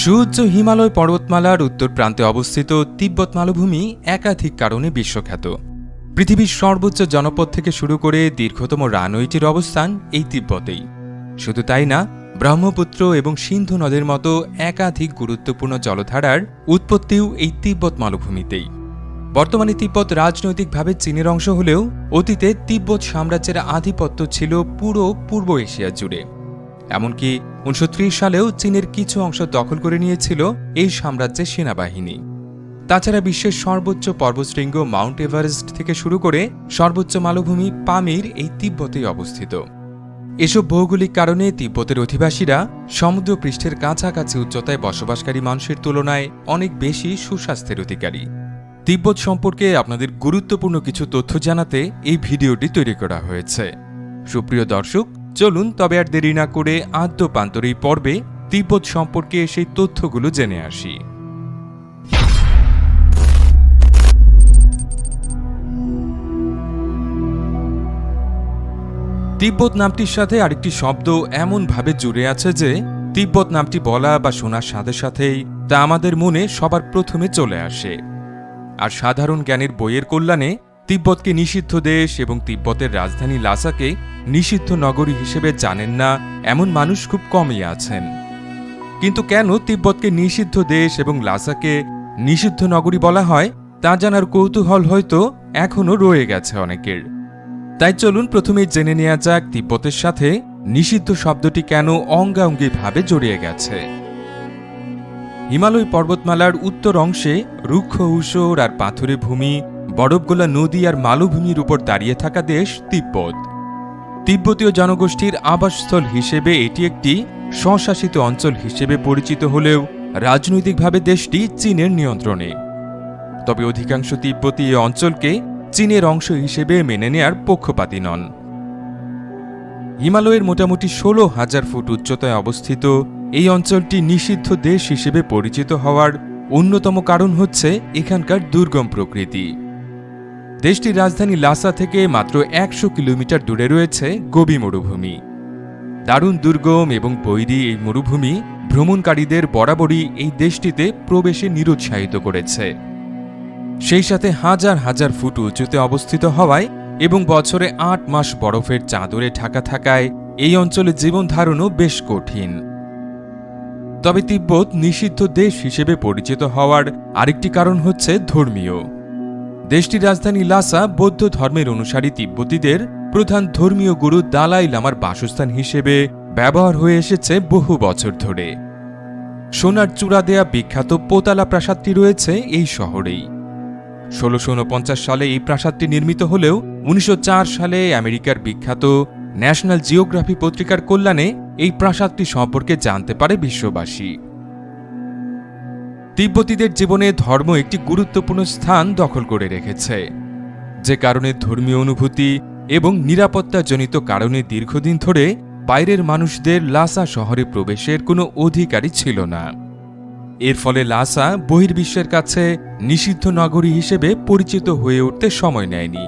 সুউচ্চ হিমালয় পর্বতমালার উত্তর প্রান্তে অবস্থিত তিব্বত মালভূমি একাধিক কারণে বিশ্বখ্যাত। পৃথিবীর সর্বোচ্চ জনপদ থেকে শুরু করে দীর্ঘতম রানওয়েটির অবস্থান এই তিব্বতেই। শুধু তাই না, ব্রহ্মপুত্র এবং সিন্ধু নদের মতো একাধিক গুরুত্বপূর্ণ জলধারার উৎপত্তিও এই তিব্বত মালভূমিতেই। বর্তমানে তিব্বত রাজনৈতিকভাবে চীনের অংশ হলেও অতীতে তিব্বত সাম্রাজ্যের আধিপত্য ছিল পুরো পূর্ব এশিয়া জুড়ে। এমনকি উনিশশো ত্রিশ সালেও চীনের কিছু অংশ দখল করে নিয়েছিল এই সাম্রাজ্যের সেনাবাহিনী। তাছাড়া বিশ্বের সর্বোচ্চ পর্বতশৃঙ্গ মাউন্ট এভারেস্ট থেকে শুরু করে সর্বোচ্চ মালভূমি পামির এই তিব্বতেই অবস্থিত। এসব ভৌগোলিক কারণে তিব্বতের অধিবাসীরা সমুদ্র পৃষ্ঠের কাছাকাছি উচ্চতায় বসবাসকারী মানুষের তুলনায় অনেক বেশি সুস্বাস্থ্যের অধিকারী। তিব্বত সম্পর্কে আপনাদের গুরুত্বপূর্ণ কিছু তথ্য জানাতে এই ভিডিওটি তৈরি করা হয়েছে। সুপ্রিয় দর্শক চলুন, তবে আর দেরি না করে আদ্যপান্তর এই পর্বে তিব্বত সম্পর্কে সেই তথ্যগুলো জেনে আসি। তিব্বত নামটির সাথে আরেকটি শব্দ এমনভাবে জুড়ে আছে যে, তিব্বত নামটি বলা বা শোনার সাথে সাথেই তা আমাদের মনে সবার প্রথমে চলে আসে। আর সাধারণ জ্ঞানের বইয়ের কল্যাণে তিব্বতকে নিষিদ্ধ দেশ এবং তিব্বতের রাজধানী লাসাকে নিষিদ্ধ নগরী হিসেবে জানেন না এমন মানুষ খুব কমই আছেন। কিন্তু কেন তিব্বতকে নিষিদ্ধ দেশ এবং লাসাকে নিষিদ্ধ নগরী বলা হয়, তা জানার কৌতূহল হয়তো এখনও রয়ে গেছে অনেকের। তাই চলুন প্রথমেই জেনে নেওয়া যাক তিব্বতের সাথে নিষিদ্ধ শব্দটি কেন অঙ্গাঙ্গিভাবে জড়িয়ে গেছে। হিমালয় পর্বতমালার উত্তর অংশে রুক্ষ ঊষর আর পাথুরে ভূমি বরফগোলা নদী আর মালভূমির উপর দাঁড়িয়ে থাকা দেশ তিব্বত। তিব্বতীয় জনগোষ্ঠীর আবাসস্থল হিসেবে এটি একটি স্বশাসিত অঞ্চল হিসেবে পরিচিত হলেও রাজনৈতিকভাবে দেশটি চীনের নিয়ন্ত্রণে। তবে অধিকাংশ তিব্বতী এই অঞ্চলকে চীনের অংশ হিসেবে মেনে নেয়ার পক্ষপাতী নন। হিমালয়ের মোটামুটি ষোলো হাজার ফুট উচ্চতায় অবস্থিত এই অঞ্চলটি নিষিদ্ধ দেশ হিসেবে পরিচিত হওয়ার অন্যতম কারণ হচ্ছে এখানকার দুর্গম প্রকৃতি। দেশটির রাজধানী লাসা থেকে মাত্র একশো কিলোমিটার দূরে রয়েছে গোবি মরুভূমি। দারুণ দুর্গম এবং বৈরী এই মরুভূমি ভ্রমণকারীদের বরাবরই এই দেশটিতে প্রবেশে নিরুৎসাহিত করেছে। সেই সাথে হাজার হাজার ফুট উঁচুতে অবস্থিত হওয়ায় এবং বছরে আট মাস বরফের চাদরে ঢাকা থাকায় এই অঞ্চলে জীবন ধারণও বেশ কঠিন। তবে তিব্বত নিষিদ্ধ দেশ হিসেবে পরিচিত হওয়ার আরেকটি কারণ হচ্ছে ধর্মীয়। দেশটির রাজধানী লাসা বৌদ্ধ ধর্মের অনুসারী তিব্বতীদের প্রধান ধর্মীয় গুরু দালাই লামার বাসস্থান হিসেবে ব্যবহার হয়ে এসেছে বহু বছর ধরে। সোনার চূড়া দেয়া বিখ্যাত পোতালা প্রাসাদটি রয়েছে এই শহরেই। ষোলোশো সালে এই প্রাসাদটি নির্মিত হলেও উনিশশো চার সালে আমেরিকার বিখ্যাত ন্যাশনাল জিওগ্রাফি পত্রিকার কল্যাণে এই প্রাসাদটি সম্পর্কে জানতে পারে বিশ্ববাসী। তিব্বতীদের জীবনে ধর্ম একটি গুরুত্বপূর্ণ স্থান দখল করে রেখেছে। যে কারণে ধর্মীয় অনুভূতি এবং নিরাপত্তাজনিত কারণে দীর্ঘদিন ধরে বাইরের মানুষদের লাসা শহরে প্রবেশের কোনো অধিকারই ছিল না। এর ফলে লাসা বহির্বিশ্বের কাছে নিষিদ্ধ নগরী হিসেবে পরিচিত হয়ে উঠতে সময় নেয়নি।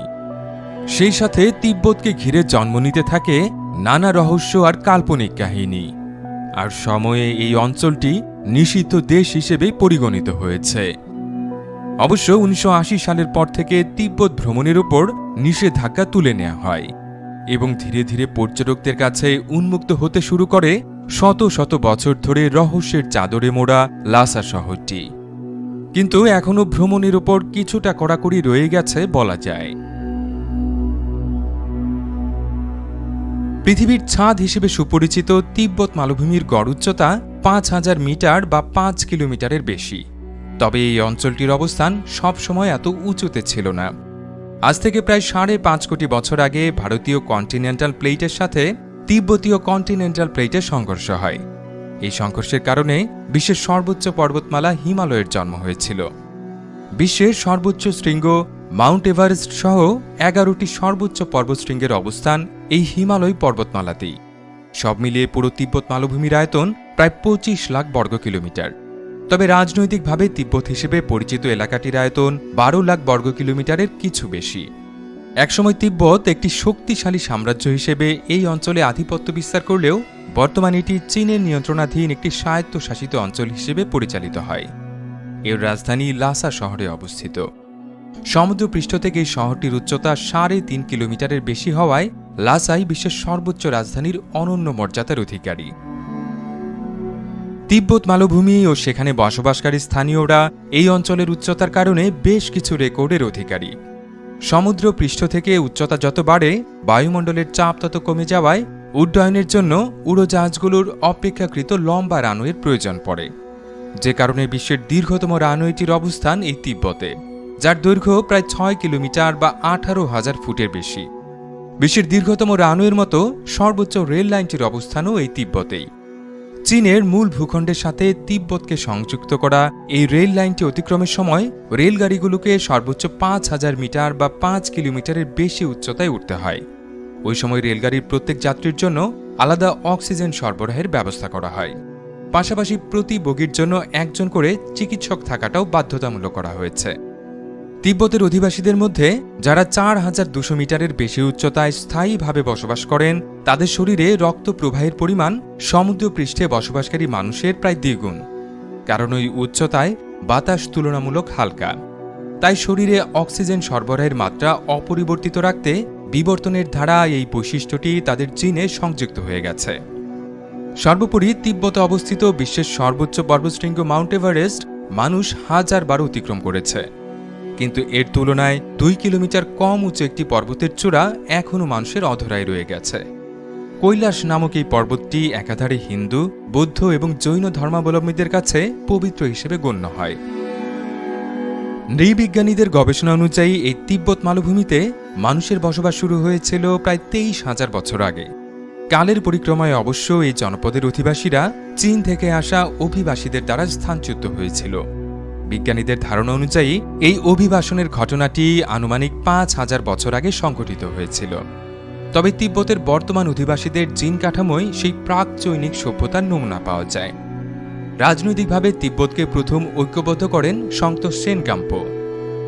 সেই সাথে তিব্বতকে ঘিরে জন্ম নিতে থাকে নানা রহস্য আর কাল্পনিক কাহিনী। আর সময়ে এই অঞ্চলটি নিষিদ্ধ দেশ হিসেবে পরিগণিত হয়েছে। অবশ্য উনিশশো আশি সালের পর থেকে তিব্বত ভ্রমণের উপর নিষেধাজ্ঞা তুলে নেওয়া হয় এবং ধীরে ধীরে পর্যটকদের কাছে উন্মুক্ত হতে শুরু করে শত শত বছর ধরে রহস্যের চাদরে মোড়া লাসা শহরটি। কিন্তু এখনও ভ্রমণের উপর কিছুটা কড়াকড়ি রয়ে গেছে বলা যায়। পৃথিবীর ছাদ হিসেবে সুপরিচিত তিব্বত মালভূমির গড় উচ্চতা পাঁচ হাজার মিটার বা পাঁচ কিলোমিটারের বেশি। তবে এই অঞ্চলটির অবস্থান সবসময় এত উঁচুতে ছিল না। আজ থেকে প্রায় সাড়ে পাঁচ কোটি বছর আগে ভারতীয় কন্টিনেন্টাল প্লেটের সাথে তিব্বতীয় কন্টিনেন্টাল প্লেটের সংঘর্ষ হয়। এই সংঘর্ষের কারণে বিশ্বের সর্বোচ্চ পর্বতমালা হিমালয়ের জন্ম হয়েছিল। বিশ্বের সর্বোচ্চ শৃঙ্গ মাউন্ট এভারেস্ট সহ এগারোটি সর্বোচ্চ পর্বতশৃঙ্গের অবস্থান এই হিমালয় পর্বতমালাতেই। সব মিলিয়ে পুরো তিব্বত মালভূমির আয়তন প্রায় পঁচিশ লাখ বর্গ কিলোমিটার। তবে রাজনৈতিকভাবে তিব্বত হিসেবে পরিচিত এলাকাটির আয়তন বারো লাখ বর্গ কিলোমিটারের কিছু বেশি। একসময় তিব্বত একটি শক্তিশালী সাম্রাজ্য হিসেবে এই অঞ্চলে আধিপত্য বিস্তার করলেও বর্তমানে এটি চীনের নিয়ন্ত্রণাধীন একটি স্বায়ত্তশাসিত অঞ্চল হিসেবে পরিচালিত হয়। এর রাজধানী লাসা শহরে অবস্থিত। সমুদ্রপৃষ্ঠ থেকে এই শহরটির উচ্চতা সাড়ে তিন কিলোমিটারের বেশি হওয়ায় লাসাই বিশ্বের সর্বোচ্চ রাজধানীর অনন্য মর্যাদার অধিকারী। তিব্বত মালভূমি ও সেখানে বসবাসকারী স্থানীয়রা এই অঞ্চলের উচ্চতার কারণে বেশ কিছু রেকর্ডের অধিকারী। সমুদ্র পৃষ্ঠ থেকে উচ্চতা যত বাড়ে, বায়ুমণ্ডলের চাপ তত কমে যাওয়ায় উড্ডয়নের জন্য উড়োজাহাজগুলোর অপেক্ষাকৃত লম্বা রানওয়ের প্রয়োজন পড়ে। যে কারণে বিশ্বের দীর্ঘতম রানওয়েটির অবস্থান এই তিব্বতে, যার দৈর্ঘ্য প্রায় ছয় কিলোমিটার বা আঠারো হাজার ফুটের বেশি। বিশ্বের দীর্ঘতম রানওয়ের মতো সর্বোচ্চ রেল লাইনটির অবস্থানও এই তিব্বতেই। চীনের মূল ভূখণ্ডের সাথে তিব্বতকে সংযুক্ত করা এই রেল লাইনটি অতিক্রমের সময় রেলগাড়িগুলোকে সর্বোচ্চ পাঁচ হাজার মিটার বা পাঁচ কিলোমিটারের বেশি উচ্চতায় উঠতে হয়। ওই সময় রেলগাড়ির প্রত্যেক যাত্রীর জন্য আলাদা অক্সিজেন সরবরাহের ব্যবস্থা করা হয়। পাশাপাশি প্রতি বগির জন্য একজন করে চিকিৎসক থাকাটাও বাধ্যতামূলক করা হয়েছে। তিব্বতের অধিবাসীদের মধ্যে যারা চার হাজার দুশো মিটারের বেশি উচ্চতায় স্থায়ীভাবে বসবাস করেন, তাদের শরীরে রক্ত প্রবাহের পরিমাণ সমুদ্র পৃষ্ঠে বসবাসকারী মানুষের প্রায় দ্বিগুণ, কারণ ওই উচ্চতায় বাতাস তুলনামূলক হালকা। তাই শরীরে অক্সিজেন সরবরাহের মাত্রা অপরিবর্তিত রাখতে বিবর্তনের ধারা এই বৈশিষ্ট্যটি তাদের জিনে সংযুক্ত হয়ে গেছে। সর্বোপরি তিব্বতে অবস্থিত বিশ্বের সর্বোচ্চ পর্বশৃঙ্গ মাউন্ট এভারেস্ট মানুষ হাজার বার অতিক্রম করেছে। কিন্তু এর তুলনায় দুই কিলোমিটার কম উঁচু একটি পর্বতের চূড়া এখনও মানুষের অধরায় রয়ে গেছে। কৈলাস নামক এই পর্বতটি একাধারে হিন্দু, বৌদ্ধ এবং জৈন ধর্মাবলম্বীদের কাছে পবিত্র হিসেবে গণ্য হয়। নৃবিজ্ঞানীদের গবেষণা অনুযায়ী এই তিব্বত মালভূমিতে মানুষের বসবাস শুরু হয়েছিল প্রায় তেইশ হাজার বছর আগে। কালের পরিক্রমায় অবশ্য এই জনপদের অধিবাসীরা চীন থেকে আসা অভিবাসীদের দ্বারা স্থানচ্যুত হয়েছিল। বিজ্ঞানীদের ধারণা অনুযায়ী, এই অভিবাসনের ঘটনাটি আনুমানিক পাঁচ হাজার বছর আগে সংঘটিত হয়েছিল। তবে তিব্বতের বর্তমান অধিবাসীদের জিন কাঠামোয় সেই প্রাক চৈনিক সভ্যতার নমুনা পাওয়া যায়। রাজনৈতিকভাবে তিব্বতকে প্রথম ঐক্যবদ্ধ করেন সন্তোষ সেনকাম্প।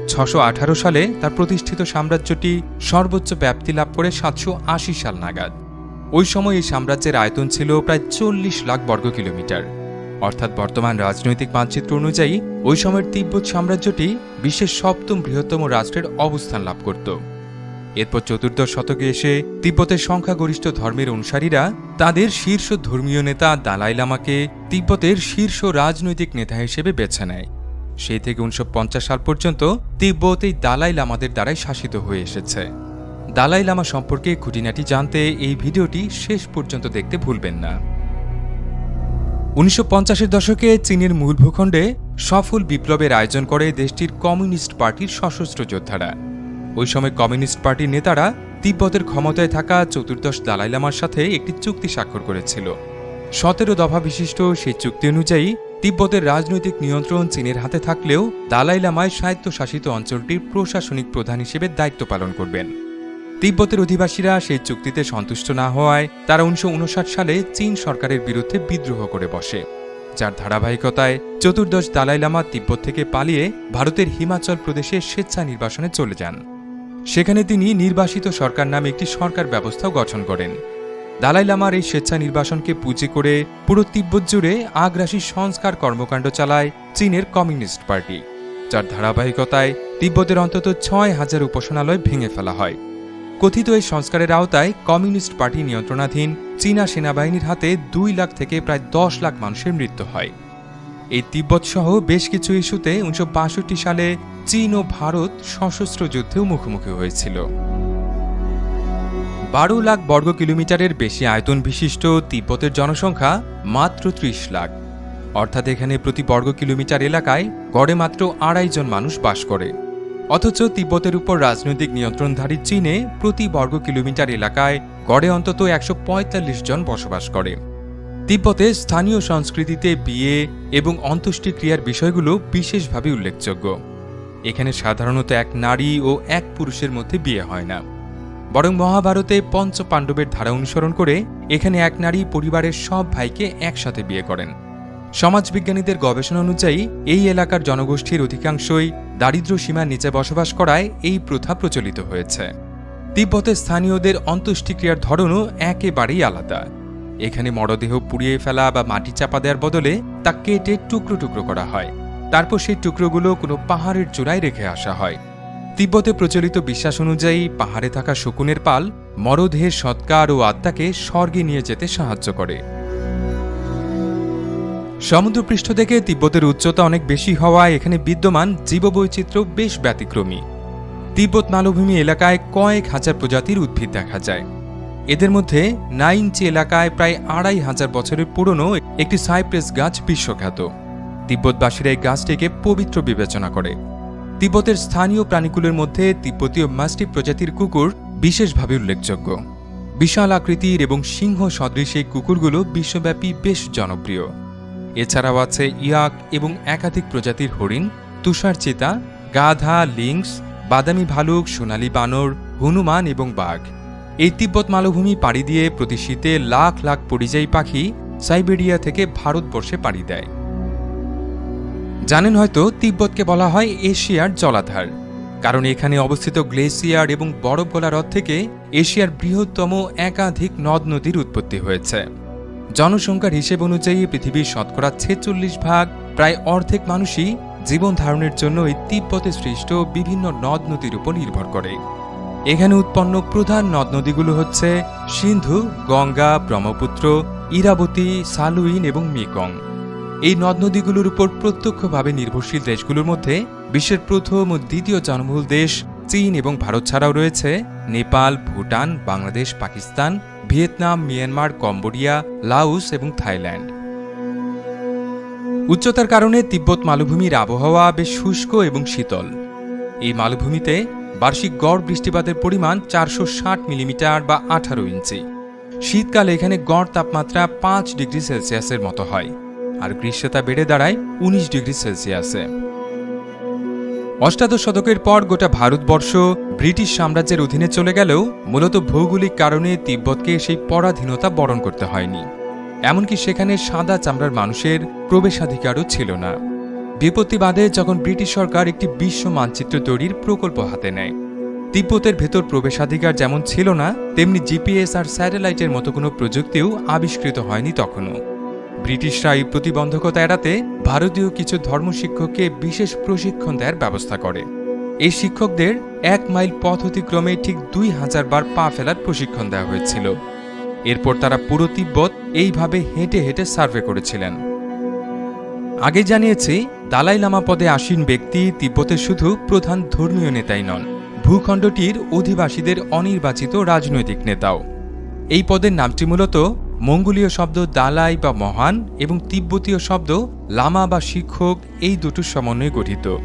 ছশো আঠারো সালে তার প্রতিষ্ঠিত সাম্রাজ্যটি সর্বোচ্চ ব্যাপ্তি লাভ করে সাতশো আশি সাল নাগাদ। ওই সময় এই সাম্রাজ্যের আয়তন ছিল প্রায় চল্লিশ লাখ বর্গ কিলোমিটার অর্থাৎ বর্তমান রাজনৈতিক মানচিত্র অনুযায়ী, ওই সময়ের তিব্বত সাম্রাজ্যটি বিশ্বের সপ্তম বৃহত্তম রাষ্ট্রের অবস্থান লাভ করত। এরপর চতুর্দশ শতকে এসে তিব্বতের সংখ্যাগরিষ্ঠ ধর্মের অনুসারীরা তাদের শীর্ষ ধর্মীয় নেতা দালাই লামাকে তিব্বতের শীর্ষ রাজনৈতিক নেতা হিসেবে বেছে নেয়। সেই থেকে উনিশশো পঞ্চাশ সাল পর্যন্ত তিব্বত এই দালাই লামাদের দ্বারাই শাসিত হয়ে এসেছে। দালাই লামা সম্পর্কে খুঁটিনাটি জানতে এই ভিডিওটি শেষ পর্যন্ত দেখতে ভুলবেন না। উনিশশো দশকে চীনের মূল ভূখণ্ডে সফল বিপ্লবের আয়োজন করে দেশটির কমিউনিস্ট পার্টির সশস্ত্র যোদ্ধারা। ওই সময় কমিউনিস্ট পার্টির নেতারা তিব্বতের ক্ষমতায় থাকা চতুর্দশ দালাই লামার সাথে একটি চুক্তি স্বাক্ষর করেছিল। সতেরো দফা বিশিষ্ট সেই চুক্তি অনুযায়ী তিব্বতের রাজনৈতিক নিয়ন্ত্রণ চীনের হাতে থাকলেও দালাই লামায় স্বায়ত্তশাসিত অঞ্চলটির প্রশাসনিক প্রধান হিসেবে দায়িত্ব পালন করবেন। তিব্বতের অধিবাসীরা সেই চুক্তিতে সন্তুষ্ট না হওয়ায় তারা উনিশশো উনষাট সালে চীন সরকারের বিরুদ্ধে বিদ্রোহ করে বসে। যার ধারাবাহিকতায় চতুর্দশ দালাই লামা তিব্বত থেকে পালিয়ে ভারতের হিমাচল প্রদেশে স্বেচ্ছা নির্বাসনে চলে যান। সেখানে তিনি নির্বাসিত সরকার নামে একটি সরকার ব্যবস্থাও গঠন করেন। দালাই লামার এই স্বেচ্ছা নির্বাসনকে পুঁজি করে পুরো তিব্বত জুড়ে আগ্রাসী সংস্কার কর্মকাণ্ড চালায় চীনের কমিউনিস্ট পার্টি, যার ধারাবাহিকতায় তিব্বতের অন্তত ছয় হাজার উপাসনালয় ভেঙে ফেলা হয়। কথিত এই সংস্কারের আওতায় কমিউনিস্ট পার্টি নিয়ন্ত্রণাধীন চীনা সেনাবাহিনীর হাতে দুই লাখ থেকে প্রায় দশ লাখ মানুষের মৃত্যু হয়। এই তিব্বত সহ বেশ কিছু ইস্যুতে উনিশশো বাষট্টি সালে চীন ও ভারত সশস্ত্র যুদ্ধেও মুখোমুখি হয়েছিল। বারো লাখ বর্গ কিলোমিটারের বেশি আয়তন বিশিষ্ট তিব্বতের জনসংখ্যা মাত্র ত্রিশ লাখ। অর্থাৎ এখানে প্রতি বর্গ কিলোমিটার এলাকায় গড়ে মাত্র আড়াই জন মানুষ বাস করে। অথচ তিব্বতের উপর রাজনৈতিক নিয়ন্ত্রণধারী চীনে প্রতি বর্গ কিলোমিটার এলাকায় গড়ে অন্তত একশো পঁয়তাল্লিশ জন বসবাস করে। তিব্বতে স্থানীয় সংস্কৃতিতে বিয়ে এবং অন্ত্যেষ্টিক্রিয়ার বিষয়গুলো বিশেষভাবে উল্লেখযোগ্য। এখানে সাধারণত এক নারী ও এক পুরুষের মধ্যে বিয়ে হয় না। বরং মহাভারতে পঞ্চ পাণ্ডবের ধারা অনুসরণ করে এখানে এক নারী পরিবারের সব ভাইকে একসাথে বিয়ে করেন। সমাজবিজ্ঞানীদের গবেষণা অনুযায়ী, এই এলাকার জনগোষ্ঠীর অধিকাংশই দারিদ্র সীমার নিচে বসবাস করায় এই প্রথা প্রচলিত হয়েছে। তিব্বতের স্থানীয়দের অন্ত্যেষ্টিক্রিয়ার ধরনও একেবারেই আলাদা। এখানে মরদেহ পুড়িয়ে ফেলা বা মাটি চাপা দেওয়ার বদলে তা কেটে টুকরো টুকরো করা হয়। তারপর সেই টুকরোগুলো কোনো পাহাড়ের চূড়ায় রেখে আসা হয়। তিব্বতে প্রচলিত বিশ্বাস অনুযায়ী পাহাড়ে থাকা শকুনের পাল মরদেহের সৎকার ও আত্মাকে স্বর্গে নিয়ে যেতে সাহায্য করে। সমুদ্রপৃষ্ঠ থেকে তিব্বতের উচ্চতা অনেক বেশি হওয়ায় এখানে বিদ্যমান জীববৈচিত্র্য বেশ ব্যতিক্রমী। তিব্বত মালভূমি এলাকায় কয়েক হাজার প্রজাতির উদ্ভিদ দেখা যায়। এদের মধ্যে নাইনচি এলাকায় প্রায় আড়াই হাজার বছরের পুরনো একটি সাইপ্রেস গাছ বিশ্বখ্যাত। তিব্বতবাসীরা এই গাছটিকে পবিত্র বিবেচনা করে। তিব্বতের স্থানীয় প্রাণীগুলোর মধ্যে তিব্বতীয় মাস্টিপ প্রজাতির কুকুর বিশেষভাবে উল্লেখযোগ্য। বিশাল আকৃতির এবং সিংহ সদৃশ এই কুকুরগুলো বিশ্বব্যাপী বেশ জনপ্রিয়। এছাড়াও আছে ইয়াক এবং একাধিক প্রজাতির হরিণ, তুষার চিতা, গাধা, লিংস, বাদামি ভালুক, সোনালী বানর, হনুমান এবং বাঘ। এই তিব্বত মালভূমি পাড়ি দিয়ে প্রতি শীতে লাখ লাখ পরিযায়ী পাখি সাইবেরিয়া থেকে ভারতবর্ষে পাড়ি দেয়। জানেন হয়তো তিব্বতকে বলা হয় এশিয়ার জলাধার, কারণ এখানে অবস্থিত গ্লেসিয়ার এবং বরফ গলা হ্রদ থেকে এশিয়ার বৃহত্তম একাধিক নদ নদীর উৎপত্তি হয়েছে। জনসংখ্যার হিসেব অনুযায়ী পৃথিবীর শতকরা ছেচল্লিশ ভাগ প্রায় অর্ধেক মানুষই জীবন ধারণের জন্য এই তিব্বতে সৃষ্ট বিভিন্ন নদ নদীর উপর নির্ভর করে। এখানে উৎপন্ন প্রধান নদ নদীগুলো হচ্ছে সিন্ধু, গঙ্গা, ব্রহ্মপুত্র, ইরাবতী, সালুইন এবং মেকং। এই নদ নদীগুলোর উপর প্রত্যক্ষভাবে নির্ভরশীল দেশগুলোর মধ্যে বিশ্বের প্রথম ও দ্বিতীয় জনবহুল দেশ চীন এবং ভারত ছাড়াও রয়েছে। Nepal, Bhutan, Bangladesh, Pakistan Vietnam, Myanmar, Cambodia, Laos এবং থাইল্যান্ড। উচ্চতার কারণে তিব্বত মালভূমির আবহাওয়া বেশ শুষ্ক এবং শীতল। এই মালভূমিতে বার্ষিক গড় বৃষ্টিপাতের পরিমাণ চারশো ষাট মিলিমিটার বা আঠারো ইঞ্চি। শীতকালে এখানে গড় তাপমাত্রা পাঁচ ডিগ্রি সেলসিয়াসের মতো হয়, আর গ্রীষ্মতা বেড়ে দাঁড়ায় উনিশ ডিগ্রি সেলসিয়াসে। অষ্টাদশ শতকের পর গোটা ভারতবর্ষ ব্রিটিশ সাম্রাজ্যের অধীনে চলে গেলেও মূলত ভৌগোলিক কারণে তিব্বতকে সেই পরাধীনতা বরণ করতে হয়নি। এমনকি সেখানে সাদা চামড়ার মানুষের প্রবেশাধিকারও ছিল না। বিপত্তিবাদে যখন ব্রিটিশ সরকার একটি বিশ্ব মানচিত্র তৈরির প্রকল্প হাতে নেয়। তিব্বতের ভেতর প্রবেশাধিকার যেমন ছিল না, তেমনি জিপিএস আর স্যাটেলাইটের মতো কোনো প্রযুক্তিও আবিষ্কৃত হয়নি তখনও। ব্রিটিশরা এই প্রতিবন্ধকতা এড়াতে ভারতীয় কিছু ধর্মশিক্ষককে বিশেষ প্রশিক্ষণ দেওয়ার ব্যবস্থা করে। এই শিক্ষকদের এক মাইল পথ অতিক্রমে ঠিক দুই হাজার বার পা ফেলার প্রশিক্ষণ দেওয়া হয়েছিল। এরপর তারা পুরো তিব্বত এইভাবে হেঁটে হেঁটে সার্ভে করেছিলেন। আগে জানিয়েছি, দালাই লামা পদে আসীন ব্যক্তি তিব্বতের শুধু প্রধান ধর্মীয় নেতাই নন, ভূখণ্ডটির অধিবাসীদের অনির্বাচিত রাজনৈতিক নেতাও। এই পদের নামটি মূলত মঙ্গোলীয় শব্দ দালাই বা মহান এবং তিব্বতীয় শব্দ লামা বা শিক্ষক এই দুটোর সমন্বয়ে গঠিত।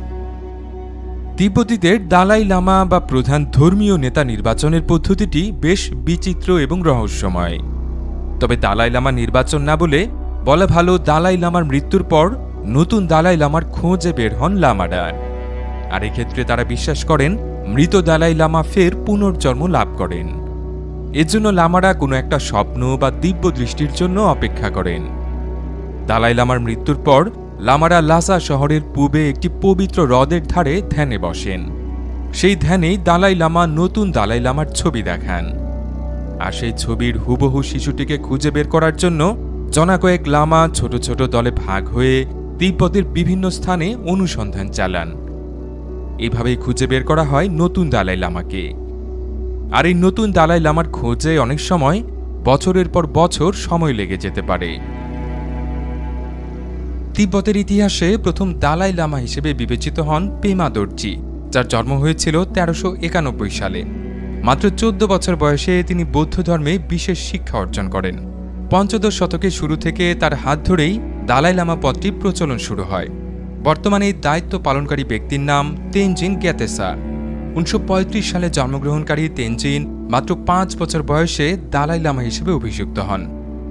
তিব্বতীদের দালাই লামা বা প্রধান ধর্মীয় নেতা নির্বাচনের পদ্ধতিটি বেশ বিচিত্র এবং রহস্যময়। তবে দালাই লামা নির্বাচন না বলে বলা ভালো দালাই লামার মৃত্যুর পর নতুন দালাই লামার খোঁজে বের হন লামারা আর এক্ষেত্রে তারা বিশ্বাস করেন, মৃত দালাই লামা ফের পুনর্জন্ম লাভ করেন। এজন্য লামারা কোনো একটা স্বপ্ন বা দিব্য দৃষ্টির জন্য অপেক্ষা করেন। দালাই লামার মৃত্যুর পর লামারা লাসা শহরের পূবে একটি পবিত্র হ্রদের ধারে ধ্যানে বসেন। সেই ধ্যানেই দালাই লামা নতুন দালাই লামার ছবি দেখান। আর সেই ছবির হুবহু শিশুটিকে খুঁজে বের করার জন্য জনা কয়েক লামা ছোট ছোট দলে ভাগ হয়ে তিব্বতের বিভিন্ন স্থানে অনুসন্ধান চালান। এভাবেই খুঁজে বের করা হয় নতুন দালাই লামাকে। আর এই নতুন দালাই লামার খোঁজে অনেক সময় বছরের পর বছর সময় লেগে যেতে পারে। তিব্বতের ইতিহাসে প্রথম দালাই লামা হিসেবে বিবেচিত হন পেমা দর্জি, যার জন্ম হয়েছিল তেরোশো একানব্বই সালে। মাত্র চোদ্দ বছর বয়সে তিনি বৌদ্ধ ধর্মে বিশেষ শিক্ষা অর্জন করেন। পঞ্চদশ শতকের শুরু থেকে তার হাত ধরেই দালাই লামা পদটি প্রচলন শুরু হয়। বর্তমানে দায়িত্ব পালনকারী ব্যক্তির নাম তেনজিন গ্যাতেসা উনিশশো পঁয়ত্রিশ সালে জন্মগ্রহণকারী তেনজিন মাত্র পাঁচ বছর বয়সে দালাই লামা হিসেবে অভিযুক্ত হন।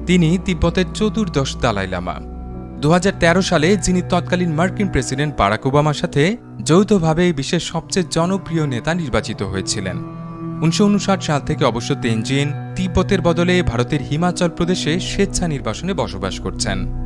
তিনি তিব্বতের চতুর্দশ দালাই লামা। দু হাজার তেরো সালে যিনি তৎকালীন মার্কিন প্রেসিডেন্ট বারাক ওবামার সাথে যৌথভাবে বিশ্বের সবচেয়ে জনপ্রিয় নেতা নির্বাচিত হয়েছিলেন। উনিশশো উনষাট সাল থেকে অবশ্য তেনজিন তিব্বতের বদলে ভারতের হিমাচল প্রদেশে স্বেচ্ছা নির্বাসনে বসবাস করছেন।